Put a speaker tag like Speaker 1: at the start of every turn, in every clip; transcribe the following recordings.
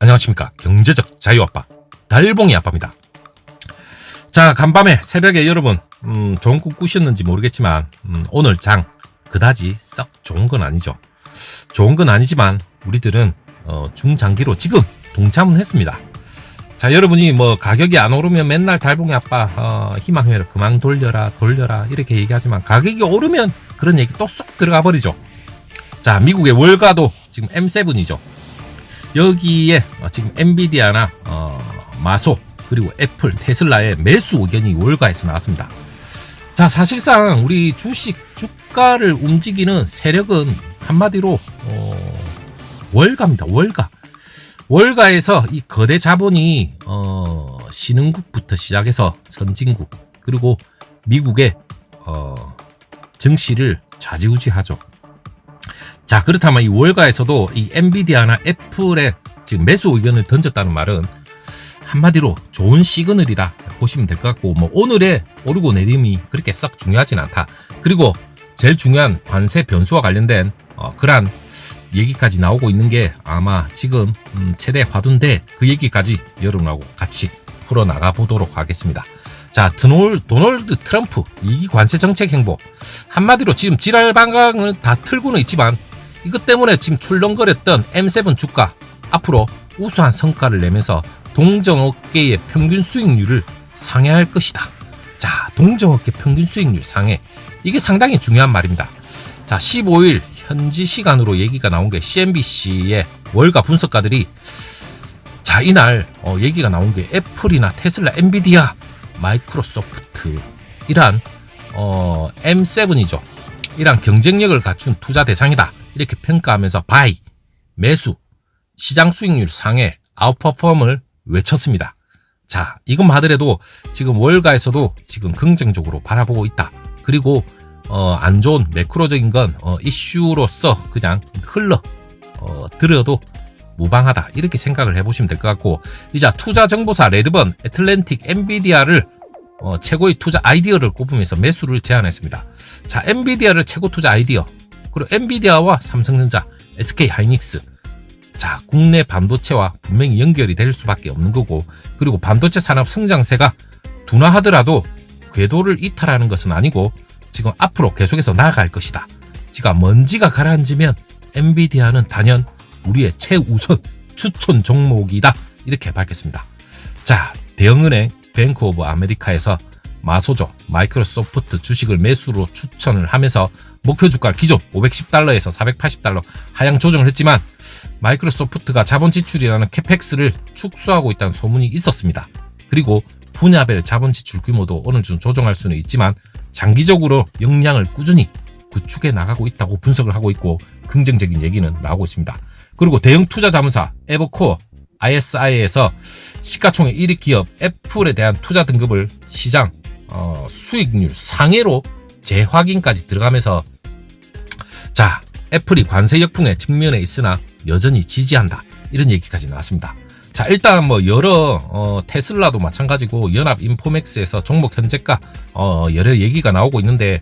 Speaker 1: 안녕하십니까. 경제적 자유아빠, 달봉이 아빠입니다. 자, 간밤에 새벽에 여러분, 음, 좋은 꿈 꾸셨는지 모르겠지만, 음, 오늘 장, 그다지 썩 좋은 건 아니죠. 좋은 건 아니지만, 우리들은, 어, 중장기로 지금 동참은 했습니다. 자, 여러분이 뭐 가격이 안 오르면 맨날 달봉이 아빠, 어, 희망회를 그만 돌려라, 돌려라, 이렇게 얘기하지만, 가격이 오르면 그런 얘기 또 쏙 들어가 버리죠. 자, 미국의 월가도 지금 M7이죠. 여기에 어, 지금 엔비디아나 어, 마소 그리고 애플, 테슬라의 매수 의견이 월가에서 나왔습니다. 자, 사실상 우리 주식 주가를 움직이는 세력은 한마디로 어, 월가입니다. 월가. 월가에서 이 거대 자본이 어, 신흥국부터 시작해서 선진국 그리고 미국의 어, 증시를 좌지우지하죠. 자, 그렇다면 이 월가에서도 이 엔비디아나 애플의 지금 매수 의견을 던졌다는 말은 한마디로 좋은 시그널이다 보시면 될 것 같고, 뭐 오늘의 오르고 내림이 그렇게 썩 중요하진 않다. 그리고 제일 중요한 관세 변수와 관련된 어, 그러한 얘기까지 나오고 있는 게 아마 지금 음, 최대 화두인데 그 얘기까지 여러분하고 같이 풀어 나가 보도록 하겠습니다. 자, 드놀, 도널드 트럼프 이기 관세 정책 행보 한마디로 지금 지랄 방광을 다 틀고는 있지만 이것 때문에 지금 출렁거렸던 M7 주가 앞으로 우수한 성과를 내면서 동정업계의 평균 수익률을 상회할 것이다. 자, 동정업계 평균 수익률 상회. 이게 상당히 중요한 말입니다. 자, 15일 현지 시간으로 얘기가 나온 게 CNBC의 월가 분석가들이 자, 이날 어, 얘기가 나온 게 애플이나 테슬라, 엔비디아, 마이크로소프트 이란 어, M7이죠. 이란 경쟁력을 갖춘 투자 대상이다. 이렇게 평가하면서 바이, 매수, 시장 수익률 상해, 아웃퍼폼을 외쳤습니다. 자, 이것만 하더라도 지금 월가에서도 지금 긍정적으로 바라보고 있다. 그리고 어, 안 좋은 매크로적인 건 어, 이슈로서 그냥 흘러 어, 들어도 무방하다 이렇게 생각을 해보시면 될 것 같고 이제 투자 정보사 레드번, 애틀랜틱, 엔비디아를 어, 최고의 투자 아이디어를 꼽으면서 매수를 제안했습니다. 자, 엔비디아를 최고 투자 아이디어 그리고 엔비디아와 삼성전자, SK 하이닉스 자, 국내 반도체와 분명히 연결이 될 수밖에 없는 거고 그리고 반도체 산업 성장세가 둔화하더라도 궤도를 이탈하는 것은 아니고 지금 앞으로 계속해서 나아갈 것이다. 지금 먼지가 가라앉으면 엔비디아는 단연 우리의 최우선 추천 종목이다. 이렇게 밝혔습니다. 자, 대형은행 뱅크 오브 아메리카에서 마소조 마이크로소프트 주식을 매수로 추천을 하면서 목표 주가를 기존 510달러에서 480달러 하향 조정을 했지만 마이크로소프트가 자본 지출이라는 캐펙스를 축소하고 있다는 소문이 있었습니다. 그리고 분야별 자본 지출 규모도 어느 정도 조정할 수는 있지만 장기적으로 역량을 꾸준히 구축해 나가고 있다고 분석을 하고 있고 긍정적인 얘기는 나오고 있습니다. 그리고 대형 투자 자문사 에버코어 ISI에서 시가총액 1위 기업 애플에 대한 투자 등급을 시장 어, 수익률 상해로 재확인까지 들어가면서 자 애플이 관세 역풍의 측면에 있으나 여전히 지지한다 이런 얘기까지 나왔습니다. 자 일단 뭐 여러 어, 테슬라도 마찬가지고 연합 인포맥스에서 종목 현재가 어, 여러 얘기가 나오고 있는데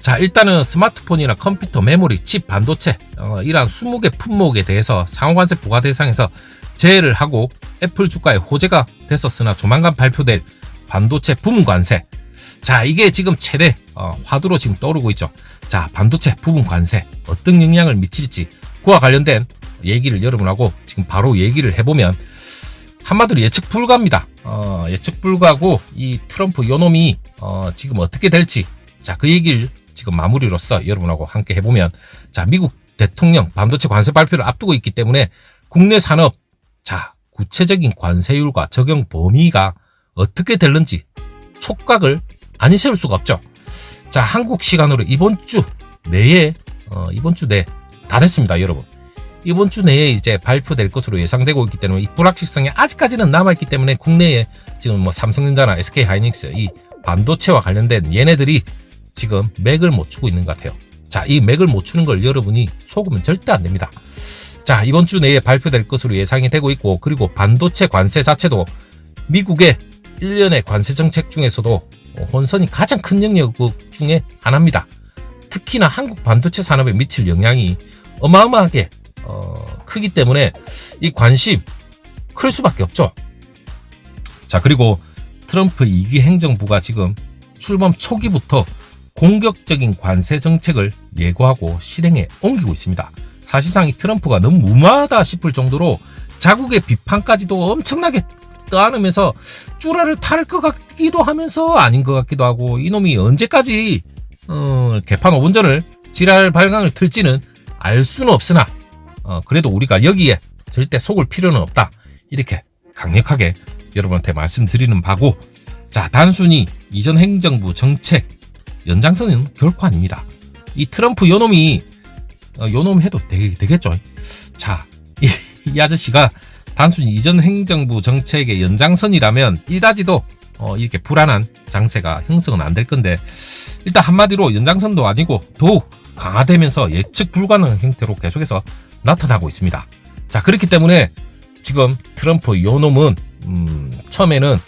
Speaker 1: 자 일단은 스마트폰이나 컴퓨터 메모리 칩 반도체 어, 이러한 20개 품목에 대해서 상호관세 부과 대상에서 제외를 하고 애플 주가에 호재가 됐었으나 조만간 발표될 반도체 부분 관세 자 이게 지금 최대 어, 화두로 지금 떠오르고 있죠 자 반도체 부분 관세 어떤 영향을 미칠지 그와 관련된 얘기를 여러분하고 지금 바로 얘기를 해보면 한마디로 예측 불가입니다. 어, 예측 불가고 이 트럼프 요놈이 어, 지금 어떻게 될지 자 그 얘기를 지금 마무리로서 여러분하고 함께 해보면 자 미국 대통령 반도체 관세 발표를 앞두고 있기 때문에 국내 산업 자 구체적인 관세율과 적용 범위가 어떻게 될는지 촉각을 안 세울 수가 없죠. 자 한국 시간으로 이번 주 내에 어, 이번 주 내 다 됐습니다, 여러분. 이번 주 내에 이제 발표될 것으로 예상되고 있기 때문에 이 불확실성이 아직까지는 남아있기 때문에 국내에 지금 뭐 삼성전자나 SK 하이닉스 이 반도체와 관련된 얘네들이 지금 맥을 못 추고 있는 것 같아요. 자, 이 맥을 못 추는 걸 여러분이 속으면 절대 안 됩니다. 자, 이번 주 내에 발표될 것으로 예상이 되고 있고, 그리고 반도체 관세 자체도 미국의 1년의 관세 정책 중에서도 혼선이 가장 큰 영역 중에 하나입니다. 특히나 한국 반도체 산업에 미칠 영향이 어마어마하게 어, 크기 때문에 이 관심 클 수밖에 없죠. 자, 그리고 트럼프 2기 행정부가 지금 출범 초기부터 공격적인 관세 정책을 예고하고 실행에 옮기고 있습니다. 사실상 이 트럼프가 너무 무마하다 싶을 정도로 자국의 비판까지도 엄청나게 떠안으면서 쭈라를 탈 것 같기도 하면서 아닌 것 같기도 하고 이놈이 언제까지 어, 개판 5분 전을 지랄 발광을 틀지는 알 수는 없으나 어, 그래도 우리가 여기에 절대 속을 필요는 없다. 이렇게 강력하게 여러분한테 말씀드리는 바고 자 단순히 이전 행정부 정책 연장선은 결코 아닙니다. 이 트럼프 요놈이 어, 요놈 해도 되, 되겠죠. 자 이, 이 아저씨가 단순히 이전 행정부 정책의 연장선이라면 이다지도 어, 이렇게 불안한 장세가 형성은 안 될 건데 일단 한마디로 연장선도 아니고 더욱 강화되면서 예측 불가능한 형태로 계속해서 나타나고 있습니다. 자 그렇기 때문에 지금 트럼프 요놈은 음, 처음에는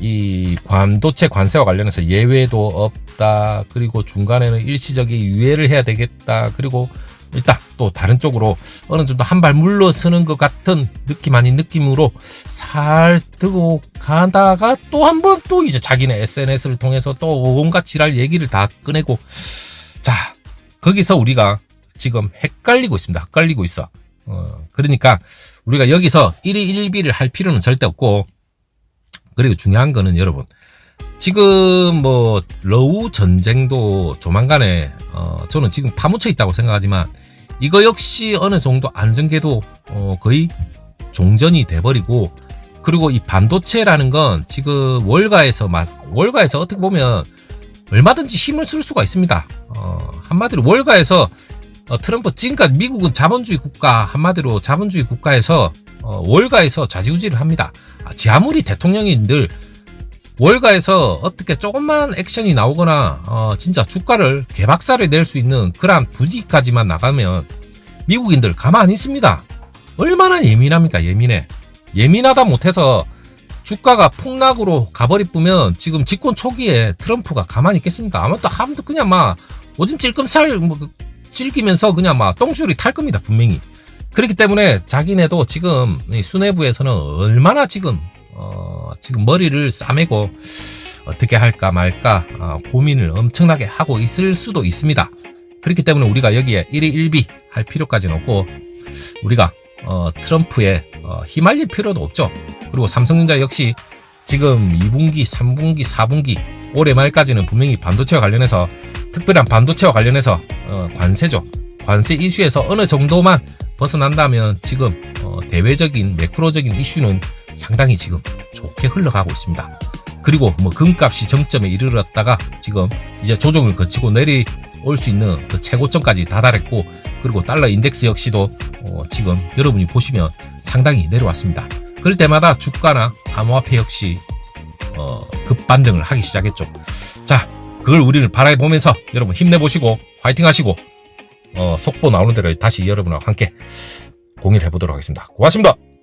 Speaker 1: 이 관도체 관세와 관련해서 예외도 없다. 그리고 중간에는 일시적인 유예를 해야 되겠다. 그리고 일단 또 다른 쪽으로 어느 정도 한 발 물러서는 것 같은 느낌 아닌 느낌으로 살 뜨고 가다가 또 한 번 또 이제 자기네 SNS를 통해서 또 온갖 지랄 얘기를 다 꺼내고 자 거기서 우리가 지금 헷갈리고 있습니다. 헷갈리고 있어. 어, 그러니까 우리가 여기서 1위 1비를 할 필요는 절대 없고 그리고 중요한 거는 여러분 지금 뭐 러우 전쟁도 조만간에 어 저는 지금 파묻혀 있다고 생각하지만 이거 역시 어느 정도 안전계도 어 거의 종전이 돼버리고 그리고 이 반도체라는 건 지금 월가에서 막 월가에서 어떻게 보면 얼마든지 힘을 쓸 수가 있습니다. 어 한마디로 월가에서 어, 트럼프 지금까지 미국은 자본주의 국가 한마디로 자본주의 국가에서 어, 월가에서 좌지우지를 합니다. 아, 지 아무리 대통령이 늘 월가에서 어떻게 조금만 액션이 나오거나 어, 진짜 주가를 개박살을 낼 수 있는 그러한 분위기까지만 나가면 미국인들 가만히 있습니다. 얼마나 예민합니까 예민해. 예민하다 못해서 주가가 폭락으로 가버리 뿌면 지금 집권 초기에 트럼프가 가만히 있겠습니까? 아마 또 하면 그냥 막 오줌 찔끔살 뭐 찔기면서 그냥 막 똥줄이 탈 겁니다 분명히. 그렇기 때문에 자기네도 지금 이 수뇌부에서는 얼마나 지금 어, 지금 머리를 싸매고 어떻게 할까 말까 어, 고민을 엄청나게 하고 있을 수도 있습니다. 그렇기 때문에 우리가 여기에 1위 1비 할 필요까지는 없고 우리가 어, 트럼프에 어, 휘말릴 필요도 없죠. 그리고 삼성전자 역시 지금 2분기, 3분기, 4분기 올해 말까지는 분명히 반도체와 관련해서 특별한 반도체와 관련해서 어, 관세죠. 관세 이슈에서 어느 정도만 벗어난다면 지금 어, 대외적인 매크로적인 이슈는 상당히 지금 좋게 흘러가고 있습니다. 그리고 뭐 금값이 정점에 이르렀다가 지금 이제 조정을 거치고 내려올 수 있는 그 최고점까지 다다랐고 그리고 달러 인덱스 역시도 어, 지금 여러분이 보시면 상당히 내려왔습니다. 그럴 때마다 주가나 암호화폐 역시 어, 급반등을 하기 시작했죠. 자, 그걸 우리는 바라보면서 여러분 힘내보시고 화이팅 하시고 어, 속보 나오는 대로 다시 여러분과 함께 공유를 해보도록 하겠습니다. 고맙습니다.